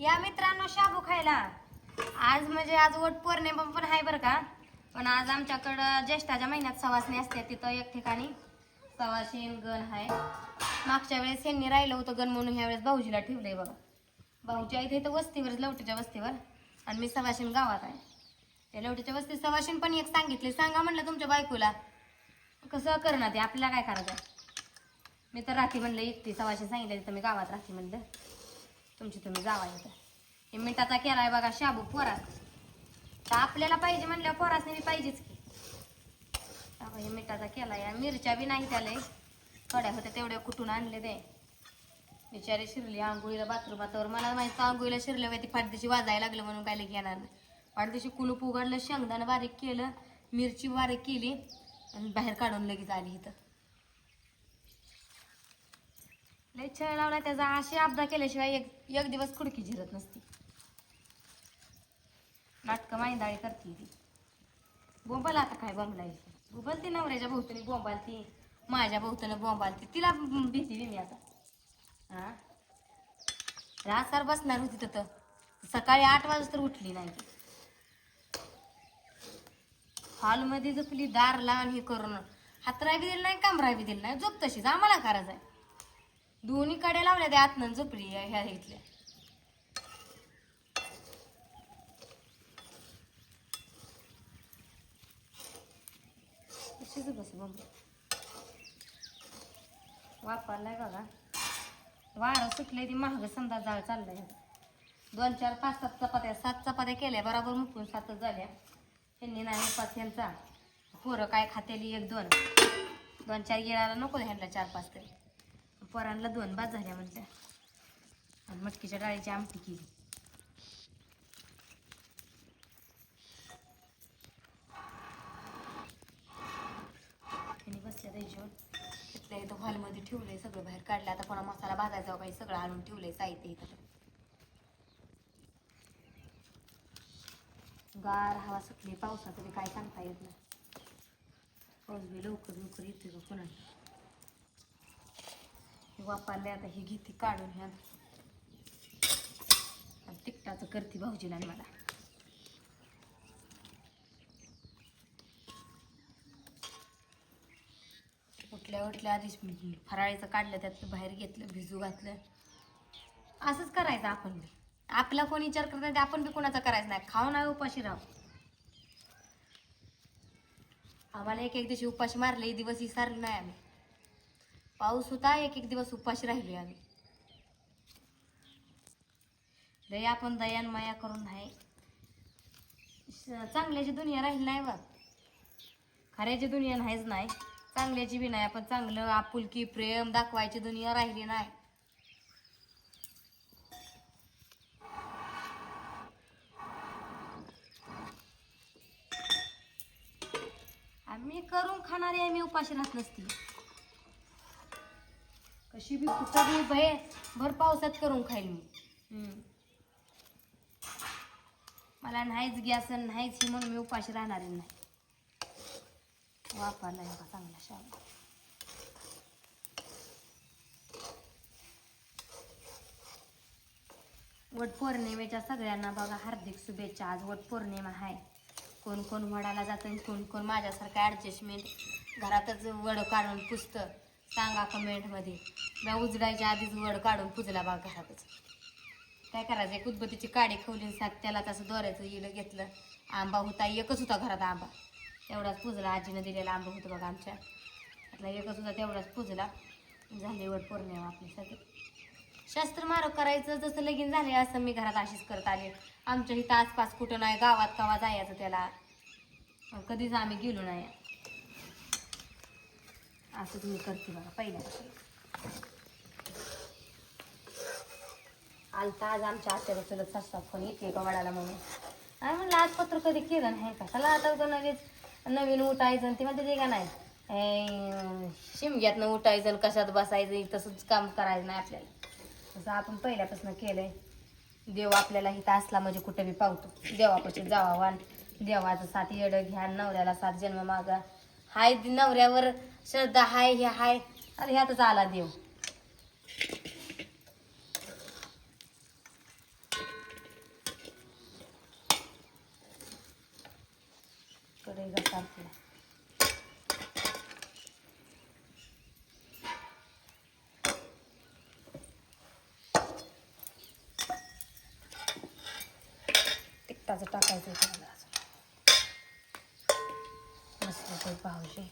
या मित्रांनो शाबू खायला. आज म्हणजे आज वट पौर्णिमा पण आहे बरं का. पण आज आमच्याकडं ज्येष्ठाच्या महिन्यात सवासणी असते तिथं एक ठिकाणी सवाशीन गण आहे. मागच्या वेळेस यांनी राहिलं होतं गण म्हणून ह्या वेळेस भाऊजीला ठेवलंय बघा. भाऊच्या इथे इथं वस्तीवर लवटीच्या वस्तीवर. आणि मी सवाशीन गावात आहे. त्या लवटीच्या वस्तीत सवाशीन पण एक सांगितले. सांगा म्हणलं तुमच्या बायकोला. कसं करणार ते? आपल्याला काय करायचं? मी तर राहते म्हणलं एकटी सवाशीन सांगितलं तर मी गावात राहते म्हणलं. तुमची तुम्ही जावा इथं. हे मिठाचा केला आहे बघा शाबू पोरा तर आपल्याला पाहिजे म्हणल्यावर पोरासने बी पाहिजेच की. हे मिठाचा केला या मिरच्या बी नाही त्याला कड्या होत्या तेवढ्या कुठून आणले ते. बिचारी शिरली आंघोळीला बाथरूमातावर मला माहिती आंघोळीला शिरल्या ती पाठदिशी वाजायला लागलं म्हणून काय लगे येणार नाही. पाठदिशी कुलूप उघडलं शेंगदाणं बारीक केलं मिरची बारीक केली आणि बाहेर काढून लगेच आली इथं. लय छळ लावला त्याचा. अशी अपघात केल्याशिवाय एक एक दिवस खुडकी झिरत नसती. नाटकं माहिंदाळी करते ती. बोंबल आता काय बोंबलायची बोंबलती नवऱ्याच्या भोवतीने बोंबालती. माझ्या भोवतीनं बोंबालती. तिला भीती बी मी आता. हा? रासार बसणार होती तर सकाळी आठ वाजता तर उठली नाही ती. हॉलमध्ये झोपली दार लावून हे करून. हातराय बी दिली नाही कामराय बी नाही. झोप तशीच. आम्हाला करायचं आहे दोन्ही कडे लावल्या त्या आतनं. झोपली ह्या ह्या इथल्या. कशीच बस बघ वापरलाय बघा. वारं सुटले ती महाग समजा जाळ चाललाय. दोन चार पाच सात चपात्या सात चपात्या केल्या बरोबर मुकून सातच झाल्या. त्यांनी नाही पाच यांचा पोरं काय खातेली एक दोन. दोन चार गिळाला नको ह्यांना चार पाच तरी. पोरांना दोन बाद झाल्या म्हणत्या आणि मटकीच्या डाळीची आमटी केली. बसल्या त्याच्यावर तिथल्या इथं हॉलमध्ये ठेवलंय सगळं बाहेर काढलं. आता कोणा मसाला भाजायचा काही सगळं आणून ठेवलंय साहित्य इथं. गार हवा सुटली. पावसाचं बी काय सांगता येत नाही. पाऊस बी लवकर लवकर येते का कोणाला. वापरले आता ही घेते काढून ह्या तिकटाचं करते भाऊजीला मला. उठल्या उठल्या आधीच फराळीचं काढलं त्यात बाहेर घेतलं भिजू घातलं. असंच करायचं आपण बी. आपला कोण विचार करत नाही आपण बी कोणाचा करायचं नाही. खाऊ नाही उपाशी राहू. आम्हाला एक एक दिवशी उपाशी मारले दिवस विसारले नाही आम्ही. पाऊस होता एक एक दिवस उपाशी राहिली आम्ही. दया आपण दयान माया करून नाही श- चांगल्याची दुनिया राहील नाही बा. खऱ्याची दुनिया नाहीच नाही. चांगल्याची बी नाही आपण चांगलं आपुलकी प्रेम दाखवायची दुनिया राहिली नाही. आम्ही करून खाणारी आम्ही उपाशी राहत नसती. कशी बी कुठं बी भय भर पावसात करून खाईल मी. मला नाहीच गॅस नाहीच ही म्हणून मी उपाशी राहणार नाही. वापरला का चांगला शाबू. वट पौर्णिमेच्या सगळ्यांना बघा हार्दिक शुभेच्छा. आज वट पौर्णिमा आहे कोण कोण वडाला जातं कोण कोण माझ्यासारखं ॲडजस्टमेंट घरातच वड काढून पुजतं सांगा कमेंटमध्ये मी उजडायच्या आधीच वड काढून पुजला बा घरातच. काय करायचं? एक उदबत्तीची काडी खवली सात त्याला तसं दोऱ्याचं इलं घेतलं. आंबा होता एकच होता घरात आंबा. तेवढाच पुजला. आजीनं दिलेला आंबा होता बघा आमच्या. त्यातला एकच होता तेवढाच पुजला. झाली वड पौर्णिमा आपली सगळी शास्त्र करायचं जसं लगीन झाले असं मी घरात अशीच करत आले. आमच्या इथं आसपास कुठं नाही गावात कवा जायचं त्याला? कधीच आम्ही गेलो नाही. असं तुम्ही करते बघा पहिल्या आलता आज आमच्या आत्याला चलत सासू फोन येते का वडाला म्हणून? आणि म्हणलं आज पत्र कधी केलं नाही का? चला आता तो नवीन नवीन उठायचं. ते म्हणते ते का नाही. शिमग्यातनं उठायचं कशात बसायचं तसंच काम करायचं नाही आपल्याला. तसं आपण पहिल्यापासून केलंय. देव आपल्याला इथं असला म्हणजे कुठे बी पावतो. देवापाशी जावा वान. देवाचं साथ येडं घ्या नवऱ्याला साथ जन्म मागा. हाय नवऱ्यावर श्रद्धा हाय हे हाय. अरे ह्यातच आला देव. टाकायचं त्याला भाऊजी.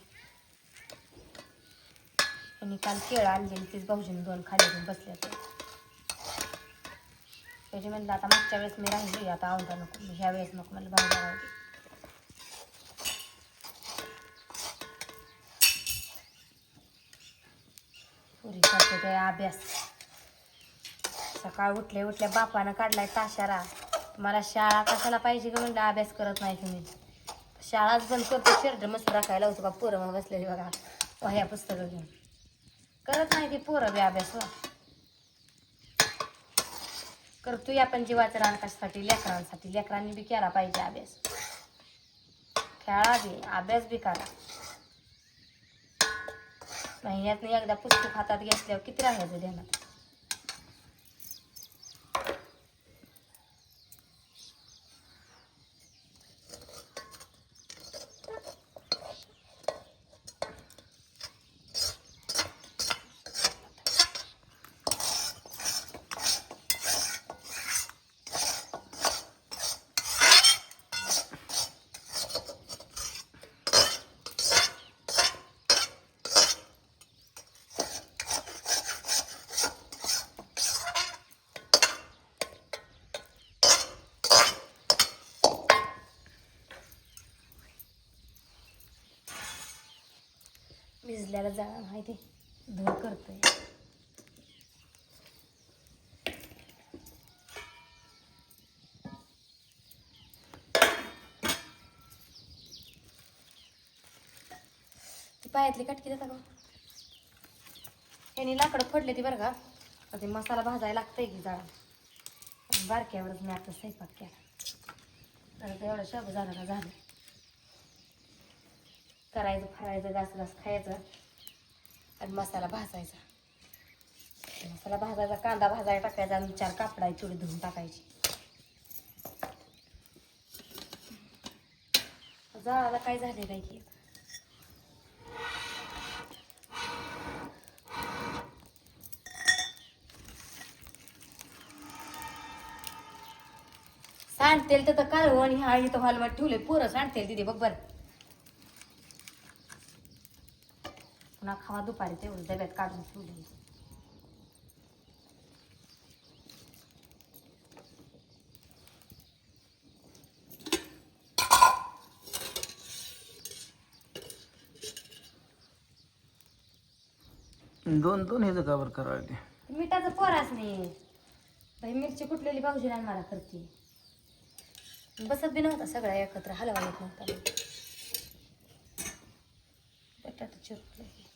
आणि काल केळं आणलेली तीच भाऊजीने दोन खाली घेऊन बसले होते त्याची म्हणलं आता मागच्या वेळेस मी राहिली आता आवडा नको ह्या वेळेस नको मला भाऊ राहू पुरी करते काय अभ्यास. सकाळ उठले उठल्या बापानं काढलाय ताशारा. मला शाळा कशाला पाहिजे का म्हणलं अभ्यास करत नाही तुम्ही. शाळाच बंद करतो शर्ट मस्त राखायला होतो का पोरं मग बसलेली बघा. वह्या पुस्तकं घेऊन. करत नाही ती पोरं बी अभ्यास हो. करतोय आपण जीवाच्या रानकासाठी लेकरांसाठी. लेकरांनी बी केला पाहिजे अभ्यास. खेळा बी अभ्यास बी करा. महिन्यातनं एकदा पुस्तक हातात घेतल्यावर किती राहायचं ध्यानात? भिजल्याला जाळा माहिती? धूळ करतोय. पायातली कटकी देता का? यांनी लाकडं फोडले ती बरं का? ते मसाला भाजायला लागतंय की जाळा बारक्यावरच मी आता स्वयंपाक केला. तर एवढं शाबू झालं झालं. करायचं फरायचं घास घास खायचं आणि मसाला भाजायचा. मसाला भाजायचा कांदा भाजायला टाकायचा आणि चार कापडाय चुडी धुवून टाकायची. जाळाला काय झाले काय की सांडतेल तर कालवण ह्या इथं हॉलमध्ये ठेवले पोरं सांडतेल तिथे बघ बरं. पुन्हा खावा दुपारी तेवढं डब्यात काढून ठेवले दोन दोन का बरं करावं मिठाचं पोराच नाही. बाई मिरची कुठलेली भाऊजी मला करते. बसत बी नव्हता सगळा एकत्र हलवा येत नव्हता. बटाटा चिरले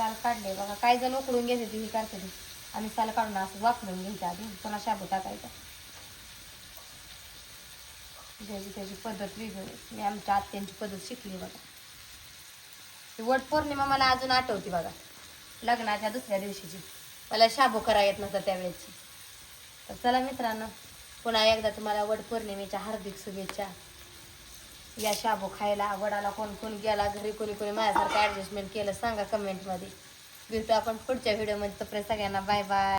साल काढले. बघा काही जण उकडून घेते ती करते ती. आम्ही साल काढून असं वापरून घ्यायचं आधी. पुन्हा शाबू टाकायचा. ज्याची त्याची पद्धत वेगळी. मी आमच्या आत्यांची पद्धत शिकली बघा. ती वट पौर्णिमा मला अजून आठवते बघा. लग्नाच्या दुसऱ्या दिवशीची. मला शाबू करा येत नव्हता त्यावेळेची तर चला मित्रांनो पुन्हा एकदा तुम्हाला वट पौर्णिमेच्या हार्दिक शुभेच्छा. या शाबू खायला वडाला कोण कोण गेला घरी कोणी कोणी माझ्यासारखं ॲडजस्टमेंट केलं सांगा कमेंटमध्ये भेटू आपण पुढच्या व्हिडिओमध्ये तोपर्यंत सगळ्यांना बाय बाय